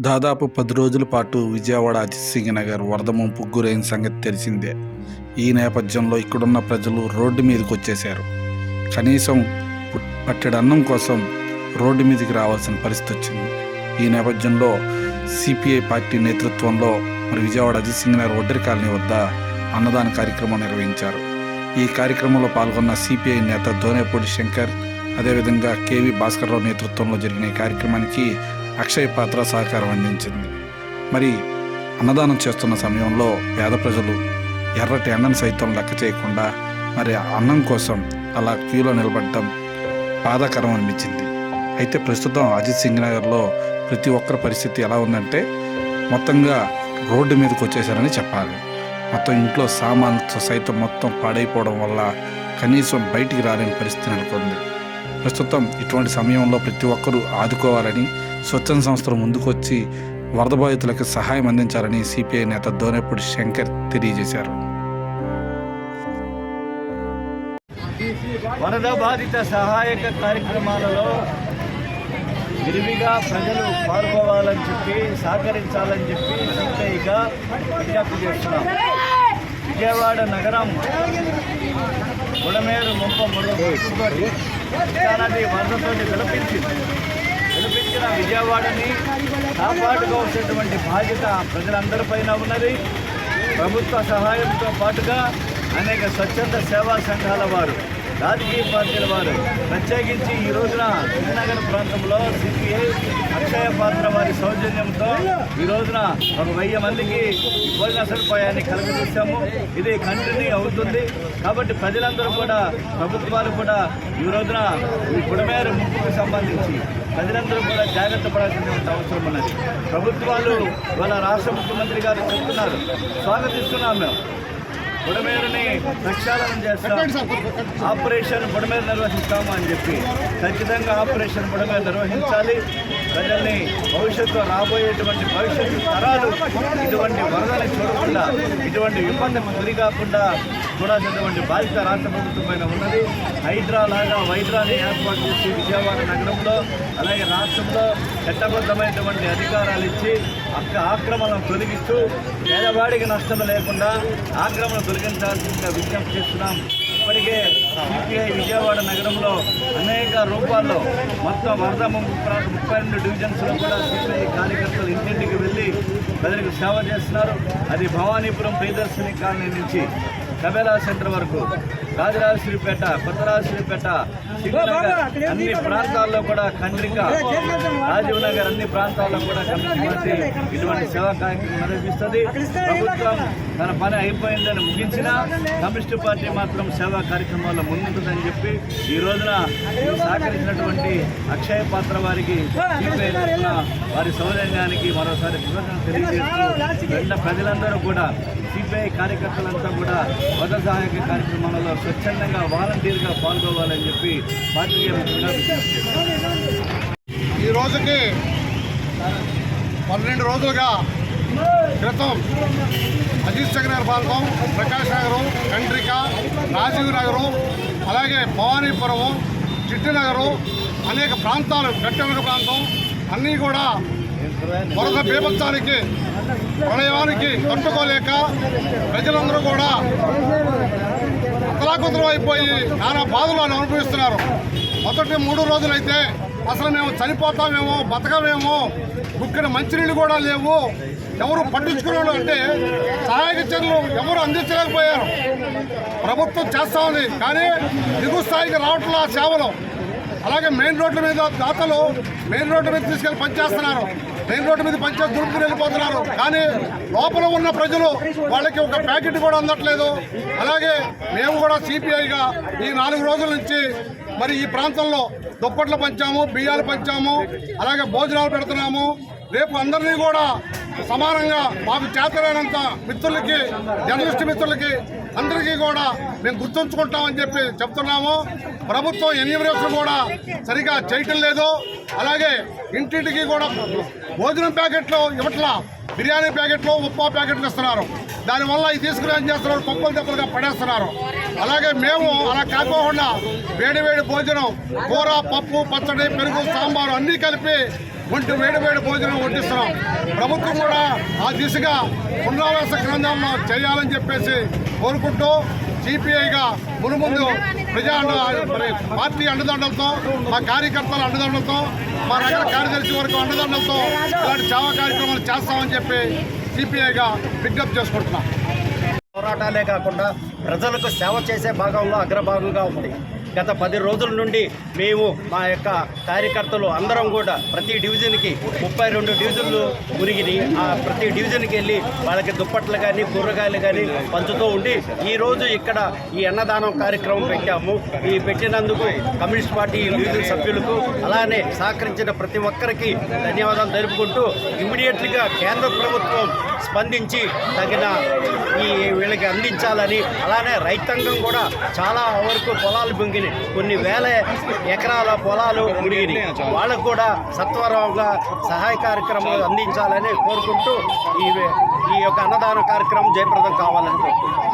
దాదాపు పది రోజుల పాటు విజయవాడ అతిథి నగర్ వరద ముంపు గురైన సంగతి తెలిసిందే. ఈ నేపథ్యంలో ఇక్కడున్న ప్రజలు రోడ్డు మీదకి వచ్చేశారు. కనీసం పు- పట్టెడు అన్నం కోసం రోడ్డు మీదకి రావాల్సిన పరిస్థితి వచ్చింది. ఈ నేపథ్యంలో సిపిఐ పార్టీ నేతృత్వంలో మరి విజయవాడ అజిత్ నగర్ ఒడ్డరి కాలనీ వద్ద అన్నదాన కార్యక్రమం నిర్వహించారు. ఈ కార్యక్రమంలో పాల్గొన్న సిపిఐ నేత దోనేపూడి శంకర్ అదేవిధంగా కేవీ భాస్కర్రావు నేతృత్వంలో జరిగిన ఈ కార్యక్రమానికి అక్షయ పాత్ర సహకారం అందించింది. మరి అన్నదానం చేస్తున్న సమయంలో పేద ప్రజలు ఎర్రటి ఎండను సైతం లెక్క చేయకుండా మరి అన్నం కోసం అలా క్యూలో నిలబడటం బాధాకరం అనిపించింది. అయితే ప్రస్తుతం అజిత్ సింగ్ నగర్లో ప్రతి ఒక్కరి పరిస్థితి ఎలా ఉందంటే మొత్తంగా రోడ్డు మీదకి వచ్చేసారని చెప్పాలి. మొత్తం ఇంట్లో సామాన్తో సైతం మొత్తం పాడైపోవడం వల్ల కనీసం బయటికి రాలేని పరిస్థితి నెలకొంది. ప్రస్తుతం ఇటువంటి సమయంలో ప్రతి ఒక్కరూ ఆదుకోవాలని స్వచ్ఛంద సంస్థలు ముందుకొచ్చి వరద బాధితులకు సహాయం అందించాలని సిపిఐ నేత దోనేపూడి శంకర్ తెలియజేశారు. వరద బాధిత సహాయక కార్యక్రమాలలో విరివిగా ప్రజలు పాల్గొవాలని చెప్పి సహకరించాలని చెప్పి సిపిఐగా విజ్ఞప్తి చేస్తున్నాం. విజయవాడ నగరం గుడమేరు ముంప మురుగుతోటి కృష్ణానది వరదతో విలపించింది విలపించిన విజయవాడని కాపాడుకోవాల్సినటువంటి బాధ్యత ప్రజలందరిపైన ఉన్నది. ప్రభుత్వ సహాయంతో పాటుగా అనేక స్వచ్ఛంద సేవా సంఘాల వారు రాజకీయ పార్టీల వారు. ప్రత్యేకించి ఈ రోజున శ్రీనగర్ ప్రాంతంలో సిపిఐ అక్షయ పాత్ర వారి సౌజన్యంతో ఈ రోజున ఒక వెయ్యి మందికి భోజన సదుపాయాన్ని కలుగజేశాము ఇది కంటిన్యూ అవుతుంది. కాబట్టి ప్రజలందరూ కూడా ప్రభుత్వాలు కూడా ఈ రోజున ఈ బుడమేరు ముప్పుకు సంబంధించి ప్రజలందరూ కూడా జాగ్రత్త పడాల్సినటువంటి అవసరం ఉన్నది. ప్రభుత్వాలు వాళ్ళ రాష్ట్ర ముఖ్యమంత్రి గారు చెప్తున్నారు. స్వాగతిస్తున్నాం మేము. బుడమేరుని ప్రక్షాళన చేస్తాం. ఆపరేషన్ బుడమేరు నిర్వహిస్తాము అని చెప్పి ఖచ్చితంగా ఆపరేషన్ బుడమేరు నిర్వహించాలి. ప్రజల్ని భవిష్యత్తులో రాబోయేటువంటి భవిష్యత్తు తరాలు ఇటువంటి వరదని చూడకుండా ఇటువంటి ఇబ్బందికి గురి కాకుండా చూడాల్సినటువంటి బాధ్యత రాష్ట్ర ప్రభుత్వం పైన ఉన్నది. హైడ్రా లాగా వైద్రాన్ని ఏర్పాటు చేసి విజయవాడ నగరంలో అలాగే రాష్ట్రంలో చట్టబద్ధమైనటువంటి అధికారాలు ఇచ్చి అక్క ఆక్రమణను తొలగిస్తూ పేదవాడికి నష్టం లేకుండా ఆక్రమణ తొలగించాల్సిందిగా విజ్ఞప్తి చేస్తున్నాం. ఇప్పటికే సిపిఐ విజయవాడ నగరంలో అనేక రూపాల్లో మొత్తం వరద ముప్పై రెండు డివిజన్స్లో కూడా సిపిఐ కార్యకర్తలు ఇంటింటికి వెళ్ళి ప్రజలకు సేవ చేస్తున్నారు. అది భవానీపురం ప్రియదర్శిని కాలనీ నుంచి కబేలా సెంటర్ వరకు. రాజరాజశ్రీపేట కొత్తరాజశ్రీపేట అన్ని ప్రాంతాల్లో కూడా ఖండ్రిక రాజీవ్ నగర్ అన్ని ప్రాంతాల్లో కూడా కమిటీ ఇటువంటి సేవా కార్యక్రమం నిర్వహిస్తుంది. ప్రభుత్వం తన పని అయిపోయిందని ముగించినా కమ్యూనిస్ట్ పార్టీ మాత్రం సేవా కార్యక్రమాల్లో ముందుంటుందని చెప్పి ఈ రోజున సహకరించినటువంటి అక్షయ పాత్ర వారికి వారి సౌజన్యానికి మరోసారి తెలియజేస్తూ ప్రజలందరూ కూడా సిపిఐ కార్యకర్తలంతా కూడా వద సహాయక కార్యక్రమాలలో స్వచ్ఛందంగా వాలంటీర్గా పాల్గొవాలని చెప్పి పార్టీ ఈ రోజుకి పన్నెండు రోజులుగా క్రితం అజిత్ నగర్ ప్రాంతం ప్రకాష్ నగరం కండ్రిక రాజీవ్ నగరం అలాగే భవానీపురము చిట్టినగరు అనేక ప్రాంతాలు గట్టెనక ప్రాంతం అన్నీ కూడా వరద బీభత్సానికి ప్రళయానికి తట్టుకోలేక ప్రజలందరూ కూడా అతలాకుతలం అయిపోయి నానా బాధలు అనుభవిస్తున్నారు. మొదటి మూడు రోజులైతే అసలు మేము చనిపోతామేమో బతకమేమో ఇక్కడ మంచినీళ్ళు కూడా లేవు. ఎవరు పట్టించుకున్నాడు అంటే సహాయక చర్యలు ఎవరు అందించలేకపోయారు. ప్రభుత్వం చేస్తా ఉంది కానీ దిగు స్థాయికి రావట్లా సేవలు. అలాగే మెయిన్ రోడ్ల మీద దాతలు మెయిన్ రోడ్ల మీద తీసుకెళ్ళి పనిచేస్తున్నారు మెయిన్ రోడ్డు మీద పనిచేసి దురుపుకుని వెళ్ళిపోతున్నారు. కానీ లోపల ఉన్న ప్రజలు వాళ్ళకి ఒక ప్యాకెట్ కూడా అందట్లేదు. అలాగే మేము కూడా సిపిఐగా ఈ నాలుగు రోజుల నుంచి మరి ఈ ప్రాంతంలో దుప్పట్లు పంచాము బియ్యాలు పంచాము అలాగే భోజనాలు పెడుతున్నాము. రేపు అందరినీ కూడా సమానంగా మాకు చేతలైనంత మిత్రులకి జర్నలిస్ట్ మిత్రులకి అందరికీ కూడా మేము గుర్తుంచుకుంటామని చెప్పి చెప్తున్నాము. ప్రభుత్వం ఎన్నిమిరేషన్ కూడా సరిగా చేయటం లేదు. అలాగే ఇంటింటికి కూడా భోజనం ప్యాకెట్లు ఇవ్వట్లా బిర్యానీ ప్యాకెట్లు ఉప్మా ప్యాకెట్లు ఇస్తున్నారు. దానివల్ల ఇది తీసుకుని ఏం చేస్తున్నారు? కుప్పలు దెబ్బలుగా పడేస్తున్నారు. అలాగే మేము అలా కాకోకుండా వేడి వేడి భోజనం కూర పప్పు పచ్చడి పెరుగు సాంబారు అన్నీ కలిపి వంటి వేడి వేడి భోజనం వడ్డిస్తున్నాం. ప్రభుత్వం కూడా ఆ దిశగా పునరావాస గ్రంథంలో చేయాలని చెప్పేసి కోరుకుంటూ సిపిఐగా మునుముందు ప్రజా అండ- పార్టీ అండదండలతో మా కార్యకర్తల అండదండలతో మా నగర కార్యదర్శి వరకు అండదండలతో ఇలాంటి సేవా కార్యక్రమాలు చేస్తామని చెప్పి సిపిఐగా విజ్ఞప్తి చేసుకుంటున్నాం. పోరాటాలే కాకుండా ప్రజలకు సేవ చేసే భాగంలో అగ్రభాగంగా ఉంది. గత పది రోజుల నుండి మేము మా యొక్క కార్యకర్తలు అందరం కూడా ప్రతి డివిజన్కి ముప్పై రెండు డివిజన్లు మురిగిని ఆ ప్రతి డివిజన్కి వెళ్ళి వాళ్ళకి దుప్పట్లు కానీ కూరగాయలు కానీ పంచుతూ ఉండి ఈరోజు ఇక్కడ ఈ అన్నదానం కార్యక్రమం పెట్టాము. ఈ పెట్టినందుకు కమ్యూనిస్ట్ పార్టీ డివిజన్ సభ్యులకు అలానే సహకరించిన ప్రతి ఒక్కరికి ధన్యవాదాలు తెలుపుకుంటూ ఇమ్మీడియట్లీగా కేంద్ర ప్రభుత్వం స్పందించి తగిన ఈ వీళ్ళకి అందించాలని అలానే రైతాంగం కూడా చాలా వరకు పొలాలు మునిగినాయి కొన్ని వేల ఎకరాల పొలాలు మునిగినాయి. వాళ్ళకు కూడా సత్వరంగా సహాయ కార్యక్రమాలు అందించాలని కోరుకుంటూ ఈ ఈ యొక్క అన్నదాన కార్యక్రమం జయప్రదం కావాలని కోరుకుంటున్నాను